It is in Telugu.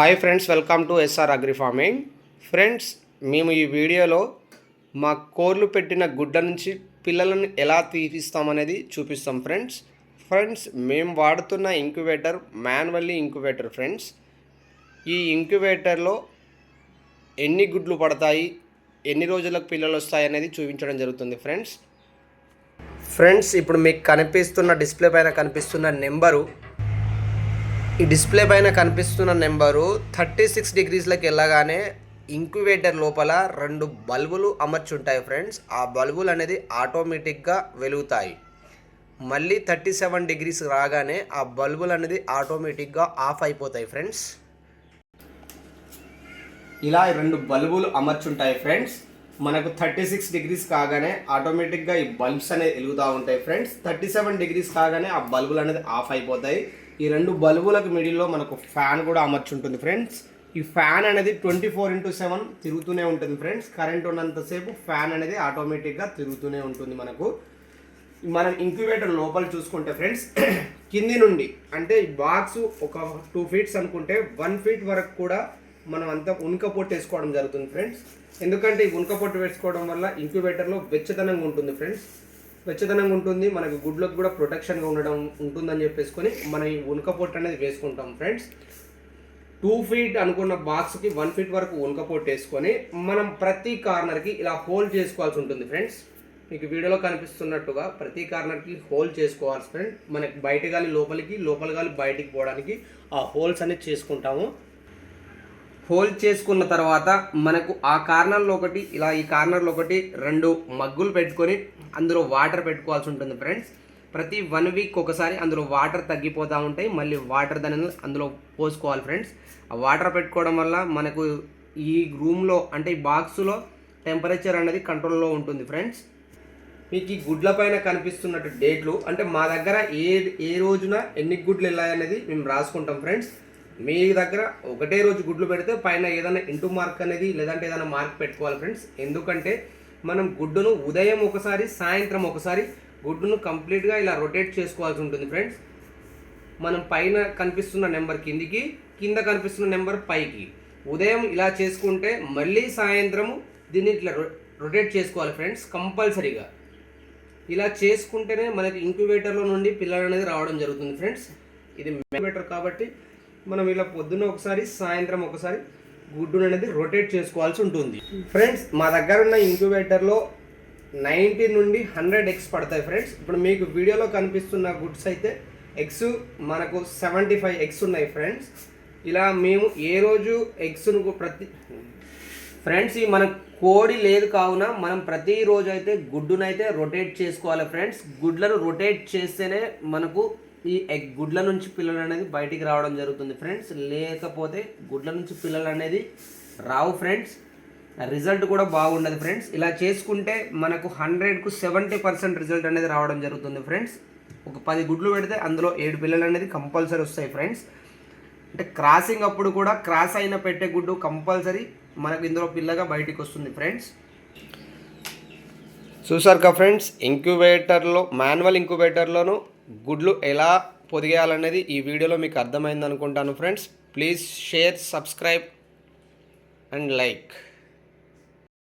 Hi friends welcome to SR agri farming friends మేము ఈ వీడియోలో మా కోర్లు పెట్టిన గుడ్డ నుంచి పిల్లలను ఎలా తీపిస్తామనేది చూపిస్తాం ఫ్రెండ్స్ ఫ్రెండ్స్ మేము వాడుతున్న ఇంక్యుబేటర్ మాన్యువల్లీ ఇంక్యుబేటర్ ఫ్రెండ్స్ ఈ ఇంక్యుబేటర్లో ఎన్ని గుడ్లు పడతాయి ఎన్ని రోజులకు పిల్లలు వస్తాయి అనేది చూపించడం జరుగుతుంది ఫ్రెండ్స్ ఫ్రెండ్స్ ఇప్పుడు మీకు కనిపిస్తున్న డిస్ప్లే పైన కనిపిస్తున్న నెంబరు ఈ డిస్ప్లే పైన కనిపిస్తున్న నెంబరు థర్టీ సిక్స్ డిగ్రీస్లోకి వెళ్ళగానే ఇంక్యుబేటర్ లోపల రెండు బల్బులు అమర్చుంటాయి ఫ్రెండ్స్. ఆ బల్బులు అనేది ఆటోమేటిక్గా వెలుగుతాయి. మళ్ళీ థర్టీ సెవెన్ డిగ్రీస్ రాగానే ఆ బల్బులు అనేది ఆటోమేటిక్గా ఆఫ్ అయిపోతాయి ఫ్రెండ్స్. ఇలా రెండు బల్బులు అమర్చుంటాయి ఫ్రెండ్స్. మనకు థర్టీ సిక్స్ డిగ్రీస్ కాగానే ఆటోమేటిక్గా ఈ బల్బ్స్ అనేది వెలుగుతూ ఉంటాయి ఫ్రెండ్స్. థర్టీ సెవెన్ డిగ్రీస్ కాగానే ఆ బల్బులు అనేది ఆఫ్ అయిపోతాయి. ఈ రెండు బల్బులకు మిడిల్లో మనకు ఫ్యాన్ కూడా అమర్చుంటుంది ఫ్రెండ్స్. ఈ ఫ్యాన్ అనేది ట్వంటీ ఫోర్ ఇంటూ సెవెన్ తిరుగుతూనే ఉంటుంది ఫ్రెండ్స్. కరెంట్ ఉన్నంతసేపు ఫ్యాన్ అనేది ఆటోమేటిక్గా తిరుగుతూనే ఉంటుంది మనకు. మనం ఇంక్యుబేటర్ లోపల చూసుకుంటే ఫ్రెండ్స్ కింది నుండి అంటే బాక్స్ ఒక టూ ఫీట్స్ అనుకుంటే వన్ ఫీట్ వరకు కూడా మనం అంతా ఉనకపోట్టు వేసుకోవడం జరుగుతుంది ఫ్రెండ్స్. ఎందుకంటే ఈ ఉనకపోట్టు వేసుకోవడం వల్ల ఇంక్యుబేటర్లో వెచ్చదనంగా ఉంటుంది ఫ్రెండ్స్. వెచ్చదనంగా ఉంటుంది మనకు గుడ్లకు కూడా ప్రొటెక్షన్గా ఉండడం ఉంటుందని చెప్పేసుకొని మనం ఈ ఉనక పొట్టు అనేది వేసుకుంటాం ఫ్రెండ్స్ టూ ఫీట్ అనుకున్న బాక్స్కి వన్ ఫీట్ వరకు ఉనక పొట్టు వేసుకొని మనం ప్రతి కార్నర్కి ఇలా హోల్ చేసుకోవాల్సి ఉంటుంది ఫ్రెండ్స్ మీకు వీడియోలో కనిపిస్తున్నట్టుగా ప్రతి కార్నర్కి హోల్ చేసుకోవాలి ఫ్రెండ్ మనకి బయట గాలి లోపలికి లోపల గాలి బయటికి పోవడానికి ఆ హోల్స్ అనేది చేసుకుంటాము. హోల్ చేసుకున్న తర్వాత మనకు ఆ కార్నర్లో ఒకటి ఇలా ఈ కార్నర్లో ఒకటి రెండు మగ్గులు పెట్టుకొని అందులో వాటర్ పెట్టుకోవాల్సి ఉంటుంది ఫ్రెండ్స్. ప్రతి వన్ వీక్ ఒకసారి అందులో వాటర్ తగ్గిపోతూ ఉంటాయి. మళ్ళీ వాటర్ దాని అందులో పోసుకోవాలి ఫ్రెండ్స్. ఆ వాటర్ పెట్టుకోవడం వల్ల మనకు ఈ రూమ్లో అంటే ఈ బాక్స్లో టెంపరేచర్ అనేది కంట్రోల్లో ఉంటుంది ఫ్రెండ్స్. మీకు ఈ గుడ్ల పైన కనిపిస్తున్నట్టు డేట్లు అంటే మా దగ్గర ఏ ఏ రోజున ఎన్ని గుడ్లు వెళ్ళాయనేది మేము రాసుకుంటాం ఫ్రెండ్స్. మీ దగ్గర ఒకటే రోజు గుడ్లు పెడితే పైన ఏదైనా ఇంటూ మార్క్ అనేది లేదంటే ఏదైనా మార్క్ పెట్టుకోవాలి ఫ్రెండ్స్. ఎందుకంటే మనం గుడ్డును ఉదయం ఒకసారి సాయంత్రం ఒకసారి గుడ్డును కంప్లీట్గా ఇలా రొటేట్ చేసుకోవాల్సి ఉంటుంది ఫ్రెండ్స్ మనం పైన కనిపిస్తున్న నెంబర్ కిందికి కింద కనిపిస్తున్న నెంబర్ పైకి. ఉదయం ఇలా చేసుకుంటే మళ్ళీ సాయంత్రము దీన్ని ఇట్లా రొటేట్ చేసుకోవాలి ఫ్రెండ్స్ కంపల్సరీగా. ఇలా చేసుకుంటేనే మనకి ఇంక్యుబేటర్లో నుండి పిల్లలు అనేది రావడం జరుగుతుంది ఫ్రెండ్స్ ఇది ఇంక్యుబేటర్ కాబట్టి మనం ఇలా పొద్దున్న ఒకసారి సాయంత్రం ఒకసారి గుడ్డును అనేది రొటేట్ చేసుకోవాల్సి ఉంటుంది. ఫ్రెండ్స్ మా దగ్గర ఉన్న ఇంక్యుబేటర్లో నైంటీ నుండి హండ్రెడ్ ఎగ్స్ పడతాయి ఫ్రెండ్స్ ఇప్పుడు మీకు వీడియోలో కనిపిస్తున్న గుడ్స్ అయితే ఎగ్స్ మనకు సెవెంటీ ఫైవ్ ఎగ్స్ ఉన్నాయి ఫ్రెండ్స్ ఇలా మేము ఏ రోజు ఎగ్స్ను ప్రతి ఫ్రెండ్స్ ఈ మన కోడి లేదు కావున మనం ప్రతిరోజు అయితే గుడ్డునైతే రొటేట్ చేసుకోవాలి ఫ్రెండ్స్ గుడ్లను రొటేట్ చేస్తేనే మనకు ఈ ఎగ్ గుడ్ల నుంచి పిల్లలు అనేది బయటికి రావడం జరుగుతుంది ఫ్రెండ్స్ లేకపోతే గుడ్ల నుంచి పిల్లలు అనేది రావు ఫ్రెండ్స్ రిజల్ట్ కూడా బాగుండదు ఫ్రెండ్స్ ఇలా చేసుకుంటే మనకు హండ్రెడ్కు సెవెంటీ పర్సెంట్ రిజల్ట్ అనేది రావడం జరుగుతుంది ఫ్రెండ్స్ ఒక పది గుడ్లు పెడితే అందులో ఏడు పిల్లలు అనేది కంపల్సరీ వస్తాయి ఫ్రెండ్స్ అంటే క్రాసింగ్ అప్పుడు కూడా క్రాస్ అయిన పెట్టే గుడ్డు కంపల్సరీ మనకు ఇందులో పిల్లగా బయటికి వస్తుంది ఫ్రెండ్స్ చూసారు ఫ్రెండ్స్ ఇంక్యుబేటర్లో మాన్యువల్ ఇంక్యుబేటర్లోను గుడ్లు ఎలా పొదిగేయాలనేది ఈ వీడియోలో మీకు అర్థమైంది అనుకుంటాను friends. Please share subscribe and like.